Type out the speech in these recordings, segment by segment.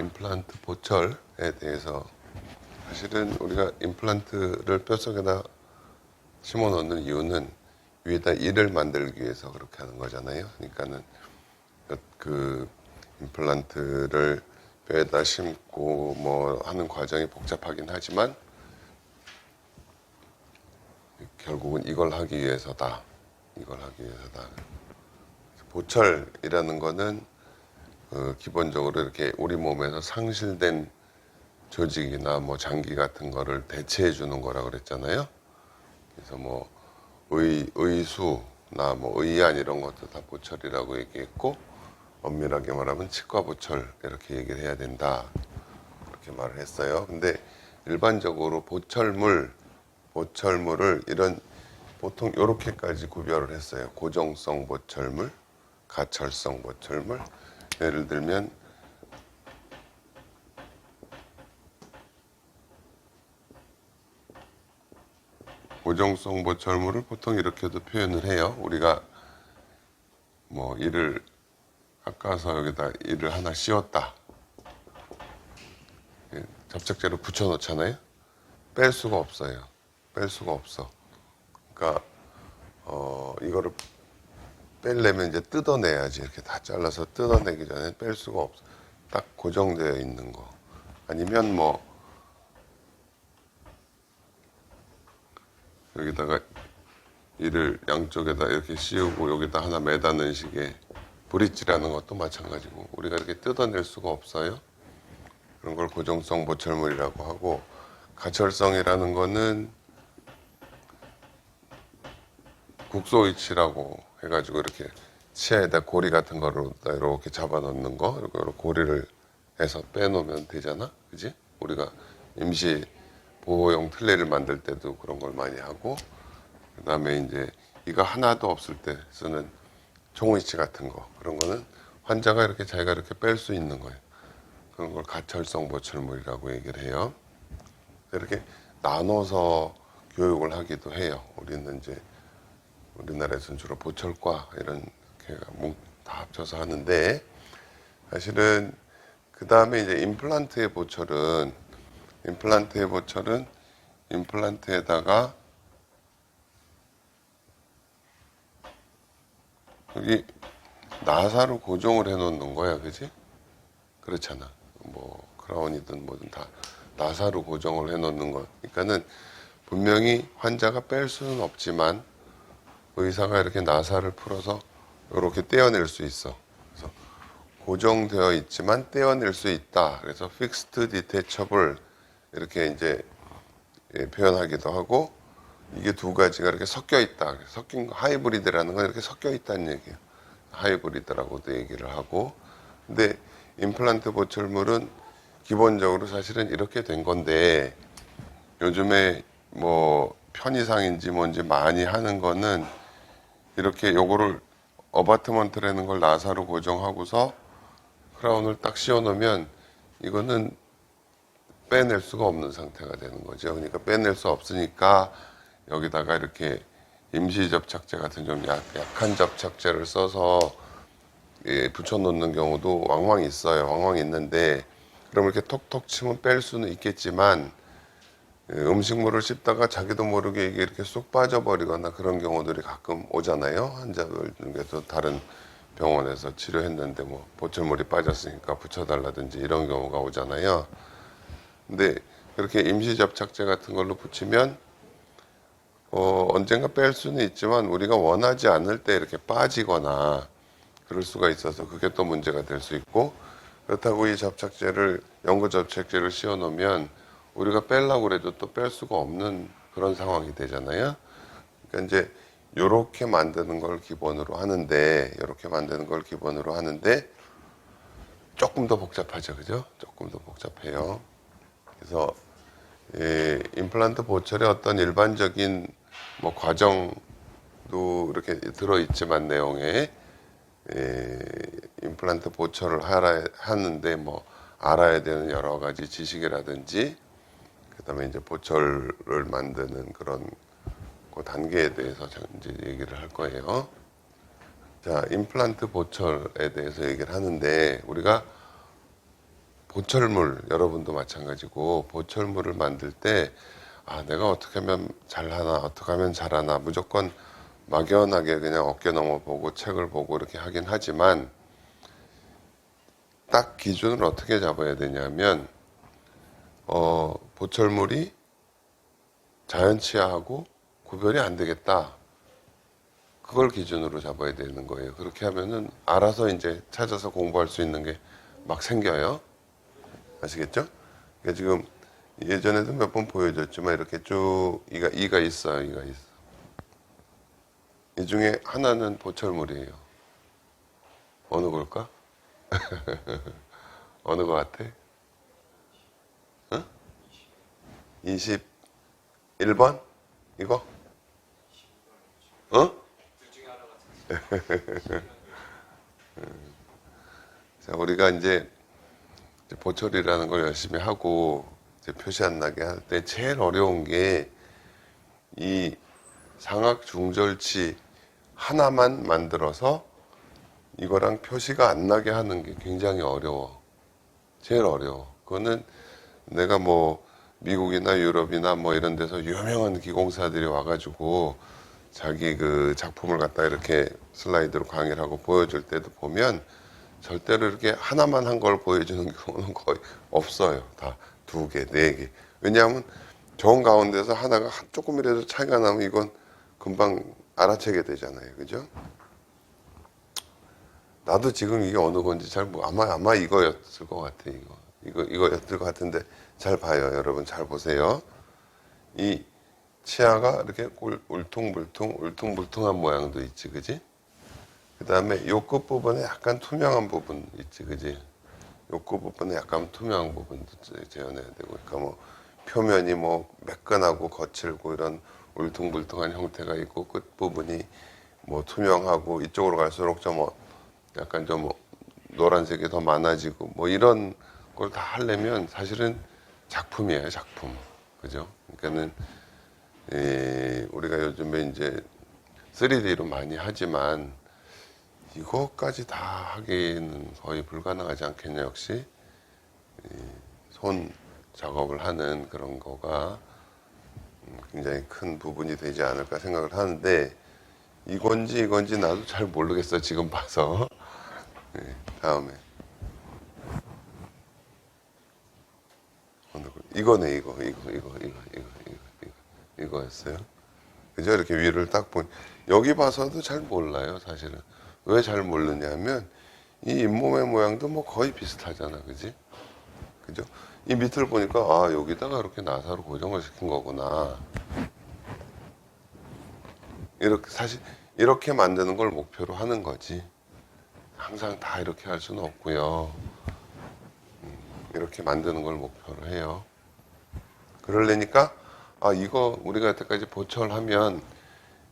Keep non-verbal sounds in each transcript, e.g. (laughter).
임플란트 보철에 대해서 사실은 우리가 임플란트를 뼛속에다 심어 놓는 이유는 위에다 이를 만들기 위해서 그렇게 하는 거잖아요. 그러니까는 그 임플란트를 뼈에다 심고 뭐 하는 과정이 복잡하긴 하지만 결국은 이걸 하기 위해서다. 이걸 하기 위해서다. 보철이라는 거는 어, 기본적으로 이렇게 우리 몸에서 상실된 조직이나 뭐 장기 같은 거를 대체해 주는 거라 그랬잖아요. 그래서 뭐 의, 의수나 뭐 의안 이런 것도 다 보철이라고 얘기했고 엄밀하게 말하면 치과 보철 이렇게 얘기를 해야 된다. 그렇게 말을 했어요. 근데 일반적으로 보철물, 보철물을 이런 보통 이렇게까지 구별을 했어요. 고정성 보철물, 가철성 보철물. 예를 들면 고정성 보철물을 보통 이렇게도 표현을 해요. 우리가 뭐 이를 깎아서 여기다 이를 하나 씌웠다. 예, 접착제로 붙여 놓잖아요. 뺄 수가 없어요. 뺄 수가 없어. 그러니까 어 이거를 뺄려면 이제 뜯어내야지 이렇게 다 잘라서 뜯어내기 전에 뺄 수가 없어. 딱 고정되어 있는 거. 아니면 뭐 여기다가 이를 양쪽에다 이렇게 씌우고 여기다 하나 매다는 식의 브릿지라는 것도 마찬가지고 우리가 이렇게 뜯어낼 수가 없어요. 그런 걸 고정성 보철물이라고 하고 가철성이라는 거는 국소위치라고 해가지고 이렇게 치아에다 고리 같은 거를 이렇게 잡아놓는 거 이렇게 고리를 해서 빼놓으면 되잖아, 그지? 우리가 임시 보호용 틀니를 만들 때도 그런 걸 많이 하고 그다음에 이제 이거 하나도 없을 때 쓰는 종이치 같은 거 그런 거는 환자가 이렇게 자기가 이렇게 뺄 수 있는 거예요. 그런 걸 가철성 보철물이라고 얘기를 해요. 이렇게 나눠서 교육을 하기도 해요. 우리는 이제 우리나라에서는 주로 보철과 이런 게다 합쳐서 하는데 사실은 그 다음에 이제 임플란트의 보철은 임플란트의 보철은 임플란트에다가 여기 나사로 고정을 해 놓는 거야, 그지? 그렇잖아. 뭐 크라운이든 뭐든 다 나사로 고정을 해 놓는 거. 그러니까는 분명히 환자가 뺄 수는 없지만 의사가 이렇게 나사를 풀어서 이렇게 떼어낼 수 있어. 그래서 고정되어 있지만 떼어낼 수 있다. 그래서 fixed detachable 이렇게 이제 예, 표현하기도 하고 이게 두 가지가 이렇게 섞여 있다. 섞인 거, 하이브리드라는 건 이렇게 섞여 있다는 얘기예요. 하이브리드라고도 얘기를 하고. 근데 임플란트 보철물은 기본적으로 사실은 이렇게 된 건데 요즘에 뭐 편의상인지 뭔지 많이 하는 거는 이렇게 요거를 어바트먼트라는 걸 나사로 고정하고서 크라운을 딱 씌워 놓으면 이거는 빼낼 수가 없는 상태가 되는 거죠. 그러니까 빼낼 수 없으니까 여기다가 이렇게 임시 접착제 같은 좀 약, 약한 접착제를 써서 예, 붙여놓는 경우도 왕왕 있어요. 왕왕 있는데 그럼 이렇게 톡톡 치면 뺄 수는 있겠지만 예, 음식물을 씹다가 자기도 모르게 이게 이렇게 쏙 빠져버리거나 그런 경우들이 가끔 오잖아요. 환자들 중에서 다른 병원에서 치료했는데 뭐 보철물이 빠졌으니까 붙여달라든지 이런 경우가 오잖아요. 근데 그렇게 임시 접착제 같은 걸로 붙이면 어, 언젠가 뺄 수는 있지만 우리가 원하지 않을 때 이렇게 빠지거나 그럴 수가 있어서 그게 또 문제가 될 수 있고 그렇다고 이 접착제를 연고 접착제를 씌워 놓으면 우리가 뺄라고 그래도 또 뺄 수가 없는 그런 상황이 되잖아요. 그러니까 이제 요렇게 만드는 걸 기본으로 하는데 요렇게 만드는 걸 기본으로 하는데 조금 더 복잡하죠. 그죠? 조금 더 복잡해요. 그래서 이 임플란트 보철의 어떤 일반적인 뭐 과정도 이렇게 들어 있지만 내용에 에, 임플란트 보철을 하라 하는데 뭐 알아야 되는 여러 가지 지식이라든지 그다음에 이제 보철을 만드는 그런 그 단계에 대해서 이제 얘기를 할 거예요. 자, 임플란트 보철에 대해서 얘기를 하는데 우리가 보철물 여러분도 마찬가지고 보철물을 만들 때 아, 내가 어떻게 하면 잘하나 어떻게 하면 잘하나 무조건 막연하게 그냥 어깨 넘어 보고 책을 보고 이렇게 하긴 하지만 딱 기준을 어떻게 잡아야 되냐면 어, 보철물이 자연치하하고 구별이 안 되겠다. 그걸 기준으로 잡아야 되는 거예요. 그렇게 하면은 알아서 이제 찾아서 공부할 수 있는 게 막 생겨요. 아시겠죠? 그러니까 지금 예전에도 몇 번 보여줬지만 이렇게 쭉 이가 이가 있어요. 이가 있어. 이 중에 하나는 보철물이에요. 어느 걸까? (laughs) 어느 거 같아? 어? 21번? 이거? 어? (laughs) 자, 우리가 이제 보철이라는 걸 열심히 하고 이제 표시 안 나게 할 때 제일 어려운 게 이 상악 중절치 하나만 만들어서 이거랑 표시가 안 나게 하는 게 굉장히 어려워. 제일 어려워. 그거는 내가 뭐 미국이나 유럽이나 뭐 이런 데서 유명한 기공사들이 와가지고 자기 그 작품을 갖다 이렇게 슬라이드로 강의를 하고 보여줄 때도 보면 절대로 이렇게 하나만 한 걸 보여주는 (laughs) 경우는 거의 없어요. 다 두 개, 네 개. 왜냐하면 정 가운데서 하나가 한- 조금이라도 차이가 나면 이건 금방 알아채게 되잖아요. 그죠? 나도 지금 이게 어느 건지 잘 모- 아마 아마 이거였을 것 같아 이거 이거 이거였을 것 같은데 잘 봐요. 여러분 잘 보세요. 이 치아가 이렇게 울, 울퉁불퉁 울퉁불퉁한 모양도 있지 그지? 그 다음에 요 끝 부분에 약간 투명한 부분 있지 그지? 요 끝 부분에 약간 투명한 부분도 재- 재현해야 되고 그러니까 뭐 표면이 뭐 매끈하고 거칠고 이런 울퉁불퉁한 형태가 있고 끝 부분이 뭐 투명하고 이쪽으로 갈수록 좀뭐 약간 좀 노란색이 더 많아지고 뭐 이런 걸 다 하려면 사실은 작품이에요 작품. 그죠? 그러니까는 에, 우리가 요즘에 이제 3D로 많이 하지만 이거까지 다 하기는 거의 불가능하지 않겠냐 역시? 이, 손 작업을 하는 그런 거가 음, 굉장히 큰 부분이 되지 않을까 생각을 하는데 이건지 이건지 나도 잘 모르겠어 지금 봐서. (laughs) 네, 다음에 이거네 이거 이거 이거 이거 이거 이거 이거였어요. 그죠? 이렇게 위를 딱 보니 여기 봐서도 잘 몰라요 사실은 왜 잘 모르냐면 이 잇몸의 모양도 뭐 거의 비슷하잖아, 그지? 그죠? 이 밑을 보니까 아 여기다가 이렇게 나사로 고정을 시킨 거구나. 이렇게 사실 이렇게 만드는 걸 목표로 하는 거지. 항상 다 이렇게 할 수는 없고요. 음, 이렇게 만드는 걸 목표로 해요. 그러려니까 아 이거 우리가 여태까지 보철하면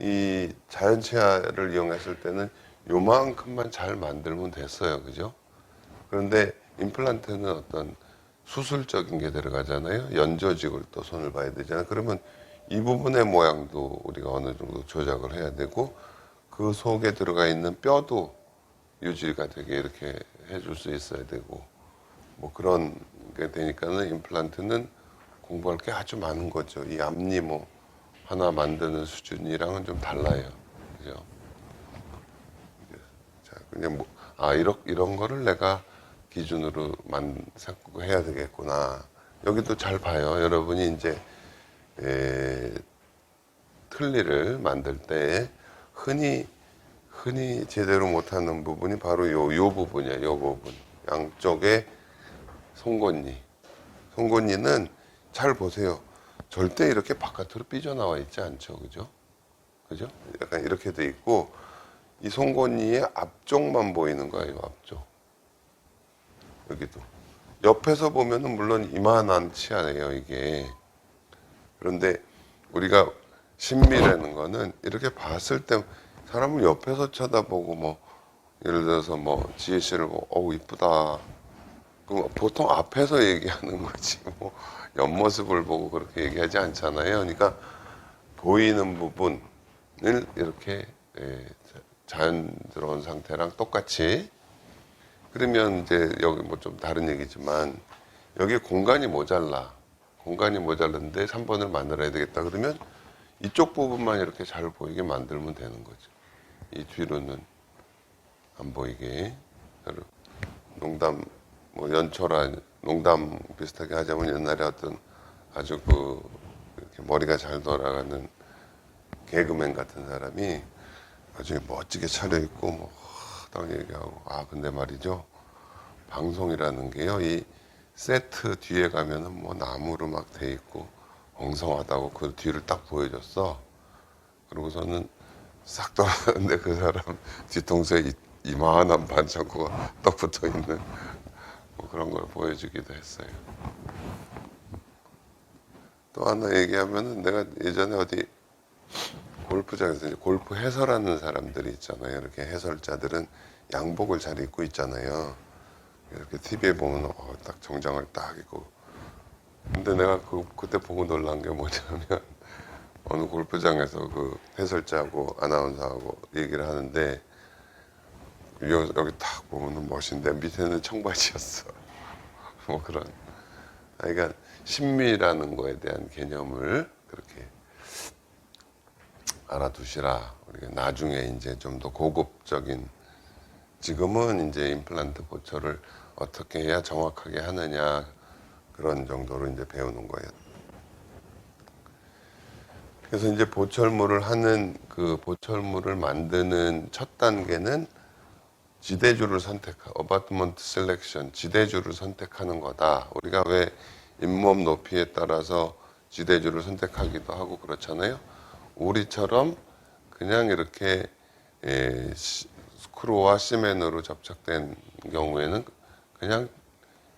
이 자연치아를 이용했을 때는 요만큼만 잘 만들면 됐어요, 그죠? 그런데 임플란트는 어떤 수술적인 게 들어가잖아요. 연조직을 또 손을 봐야 되잖아요. 그러면 이 부분의 모양도 우리가 어느 정도 조작을 해야 되고 그 속에 들어가 있는 뼈도 유지가 되게 이렇게 해줄 수 있어야 되고 뭐 그런 게 되니까는 임플란트는 공부할 게 아주 많은 거죠. 이 앞니 뭐 하나 만드는 수준이랑은 좀 달라요. 그죠? 자, 그냥 뭐, 아, 이런, 이런 거를 내가 기준으로 만, 삼고 해야 되겠구나. 여기도 잘 봐요. 여러분이 이제, 에, 틀니를 만들 때 흔히, 흔히 제대로 못하는 부분이 바로 요, 요 부분이야, 요 부분. 양쪽에 송곳니. 송곳니는 잘 보세요. 절대 이렇게 바깥으로 삐져나와 있지 않죠. 그죠? 그죠? 약간 이렇게 돼 있고, 이 송곳니의 앞쪽만 보이는 거예요, 앞쪽. 여기도. 옆에서 보면은 물론 이만한 치아예요, 이게. 그런데 우리가 신비라는 거는 이렇게 봤을 때 사람을 옆에서 쳐다보고 뭐, 예를 들어서 뭐, 지혜 씨를 보고, 어우, 이쁘다. 그럼 보통 앞에서 얘기하는 거지, 뭐, 옆모습을 보고 그렇게 얘기하지 않잖아요. 그러니까 보이는 부분을 이렇게 예, 자연스러운 상태랑 똑같이 그러면 이제 여기 뭐 좀 다른 얘기지만 여기 공간이 모자라. 공간이 모자른데 3번을 만들어야 되겠다. 그러면 이쪽 부분만 이렇게 잘 보이게 만들면 되는 거죠. 이 뒤로는 안 보이게. 농담, 뭐 연초라 농담 비슷하게 하자면 옛날에 어떤 아주 그 이렇게 머리가 잘 돌아가는 개그맨 같은 사람이 나중에 멋지게 차려입고 뭐딱 얘기하고 아 근데 말이죠. 방송이라는 게요 이 세트 뒤에 가면은 뭐 나무로 막 돼 있고 엉성하다고 그 뒤를 딱 보여줬어. 그러고서는 싹 돌아갔는데 그 사람 (laughs) 뒤통수에 이- 이만한 반창고가 (laughs) 떡 붙어 있는 뭐 그런 걸 보여주기도 했어요. 또 하나 얘기하면은 내가 예전에 어디 골프장에서 이제 골프 해설하는 사람들이 있잖아요. 이렇게 해설자들은 양복을 잘 입고 있잖아요. 이렇게 TV에 보면 어, 딱 정장을 딱 입고. 근데 내가 그 그때 보고 놀란 게 뭐냐면 (laughs) 어느 골프장에서 그 해설자하고 아나운서하고 얘기를 하는데 여기, 여기 딱 보면은 멋인데 밑에는 청바지였어. (laughs) 뭐 그런. 아, 그러니까 신미라는 거에 대한 개념을 그렇게 알아두시라. 우리가 나중에 이제 좀 더 고급적인 지금은 이제 임플란트 보철을 어떻게 해야 정확하게 하느냐 그런 정도로 이제 배우는 거예요. 그래서 이제 보철물을 하는 그 보철물을 만드는 첫 단계는 지대주를 선택, 어바트먼트 셀렉션, 지대주를 선택하는 거다. 우리가 왜 잇몸 높이에 따라서 지대주를 선택하기도 하고 그렇잖아요. 우리처럼 그냥 이렇게 예, 시- 스크루와 시멘으로 접착된 경우에는 그냥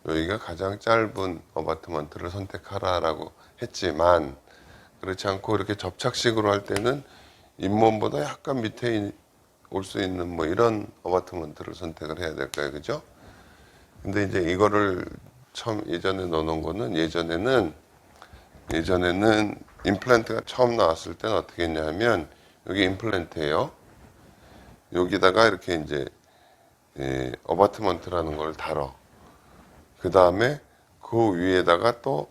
여기가 가장 짧은 어바트먼트를 선택하라라고 했지만 그렇지 않고 이렇게 접착식으로 할 때는 잇몸보다 약간 밑에 올 수 있는 뭐 이런 어바트먼트를 선택을 해야 될까요, 그죠? 근데 이제 이거를 처음 예전에 넣어놓은 거는 예전에는 예전에는 임플란트가 처음 나왔을 때는 어떻게 했냐면 여기 임플란트예요. 여기다가 이렇게 이제 예, 어바트먼트라는 걸 달어. 그 다음에 그 위에다가 또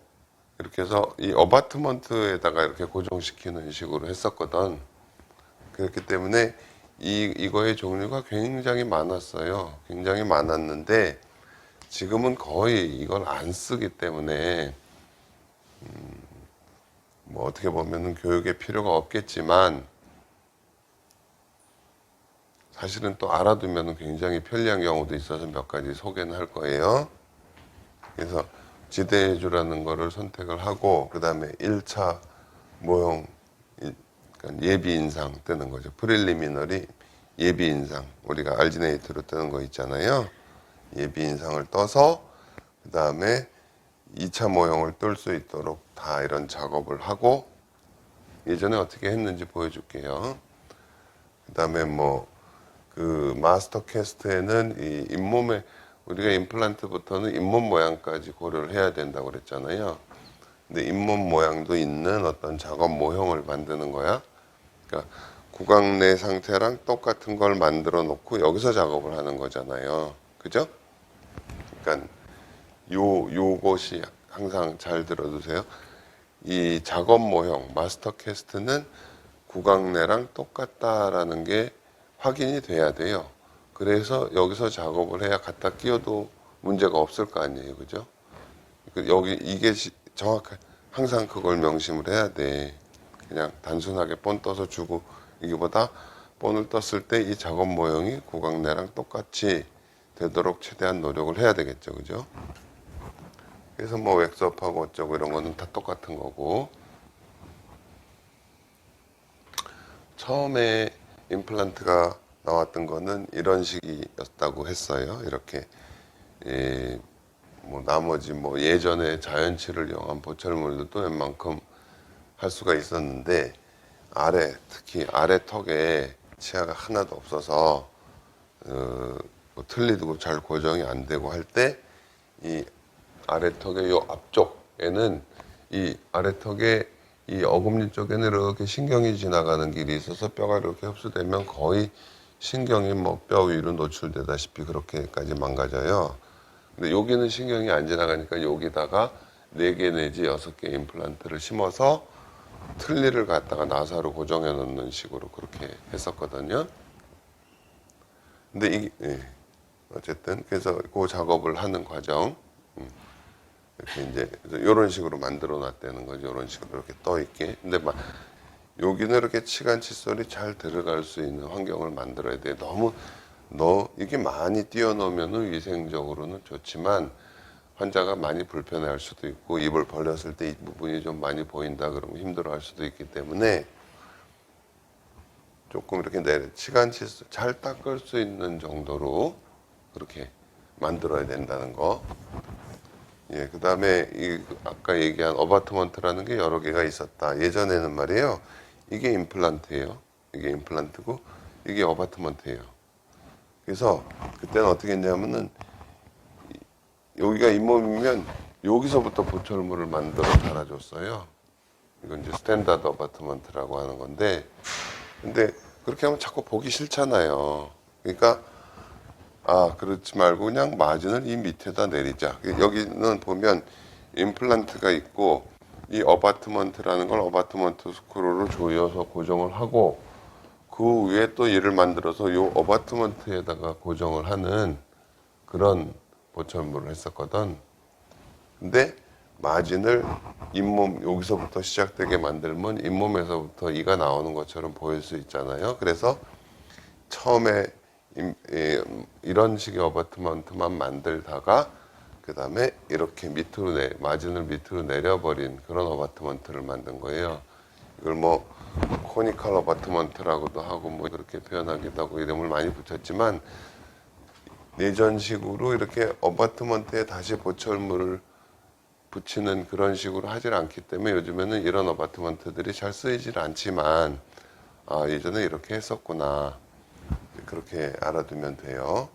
이렇게 해서 이 어바트먼트에다가 이렇게 고정시키는 식으로 했었거든. 그렇기 때문에 이, 이거의 종류가 굉장히 많았어요. 굉장히 많았는데 지금은 거의 이걸 안 쓰기 때문에 음, 뭐 어떻게 보면은 교육의 필요가 없겠지만 사실은 또 알아두면 굉장히 편리한 경우도 있어서 몇 가지 소개는 할 거예요. 그래서 지대주라는 거를 선택을 하고 그 다음에 1차 모형 이- 그러니까 예비 인상 뜨는 거죠. 프릴리미너리 예비 인상 우리가 알지네이트로 뜨는 거 있잖아요. 예비 인상을 떠서 그 다음에 2차 모형을 뜰 수 있도록 다 이런 작업을 하고 예전에 어떻게 했는지 보여줄게요. 그 다음에 뭐그 마스터 캐스트에는 이 잇몸에 우리가 임플란트부터는 잇몸 모양까지 고려를 해야 된다고 그랬잖아요. 근데 잇몸 모양도 있는 어떤 작업 모형을 만드는 거야. 그러니까 구강 내 상태랑 똑같은 걸 만들어 놓고 여기서 작업을 하는 거잖아요. 그죠? 그러니까 요 요것이 항상 잘 들어두세요. 이 작업 모형 마스터 캐스트는 구강 내랑 똑같다라는 게 확인이 돼야 돼요. 그래서 여기서 작업을 해야 갖다 끼워도 문제가 없을 거 아니에요. 그죠? 그 여기 이게 시- 정확한 항상 그걸 명심을 해야 돼. 그냥 단순하게 본 떠서 주고 이게보다 본을 떴을 때 이 작업 모형이 구강내랑 똑같이 되도록 최대한 노력을 해야 되겠죠. 그죠? 그래서 뭐 웩스업하고 어쩌고 이런 거는 다 똑같은 거고 처음에 임플란트가 나왔던 거는 이런 식이었다고 했어요. 이렇게 예, 뭐 나머지 뭐 예전에 자연치를 이용한 보철물도 웬만큼 할 수가 있었는데 아래 특히 아래 턱에 치아가 하나도 없어서 어, 뭐 틀리고 잘 고정이 안 되고 할 때 이 아래 턱의 요 앞쪽에는 이 아래 턱의 이 어금니 쪽에는 이렇게 신경이 지나가는 길이 있어서 뼈가 이렇게 흡수되면 거의 신경이 뭐 뼈 위로 노출되다시피 그렇게까지 망가져요. 근데 여기는 신경이 안 지나가니까 여기다가 4개 내지 6개 임플란트를 심어서 틀니를 갖다가 나사로 고정해 놓는 식으로 그렇게 했었거든요. 근데 이 예. 어쨌든 그래서 그 작업을 하는 과정 음. 이렇게 이제 이런 식으로 만들어 놨다는 거죠. 이런 식으로 이렇게 떠 있게. 근데 막 여기는 이렇게 치간 칫솔이 잘 들어갈 수 있는 환경을 만들어야 돼. 너무 너 이게 많이 띄워놓으면은 위생적으로는 좋지만 환자가 많이 불편해할 수도 있고 입을 벌렸을 때 이 부분이 좀 많이 보인다 그러면 힘들어할 수도 있기 때문에 조금 이렇게 내 칫솔 잘 닦을 수 있는 정도로 그렇게 만들어야 된다는 거. 예, 그 다음에 이 아까 얘기한 어바트먼트라는 게 여러 개가 있었다. 예전에는 말이에요. 이게 임플란트예요. 이게 임플란트고 이게 어바트먼트예요. 그래서 그때는 어떻게 했냐면은 이- 여기가 잇몸이면 여기서부터 보철물을 만들어 달아줬어요. 이건 이제 스탠다드 어바트먼트라고 하는 건데 근데 그렇게 하면 자꾸 보기 싫잖아요. 그러니까 아 그렇지 말고 그냥 마진을 이 밑에다 내리자. 여기는 보면 임플란트가 있고 이 어바트먼트라는 걸 어바트먼트 스크루로 조여서 고정을 하고 그 위에 또 이를 만들어서 요 어바트먼트에다가 고정을 하는 그런 보철물을 했었거든. 근데 마진을 잇몸 여기서부터 시작되게 만들면 잇몸에서부터 이가 나오는 것처럼 보일 수 있잖아요. 그래서 처음에 이런 식의 어바트먼트만 만들다가 그 다음에 이렇게 밑으로 내 마진을 밑으로 내려버린 그런 어바트먼트를 만든 거예요. 이걸 뭐 코니컬 어바트먼트라고도 하고 뭐 그렇게 표현하기도 하고 이름을 많이 붙였지만 예전식으로 이렇게 어바트먼트에 다시 보철물을 붙이는 그런 식으로 하질 않기 때문에 요즘에는 이런 어바트먼트들이 잘 쓰이질 않지만 아 예전에 이렇게 했었구나 그렇게 알아두면 돼요.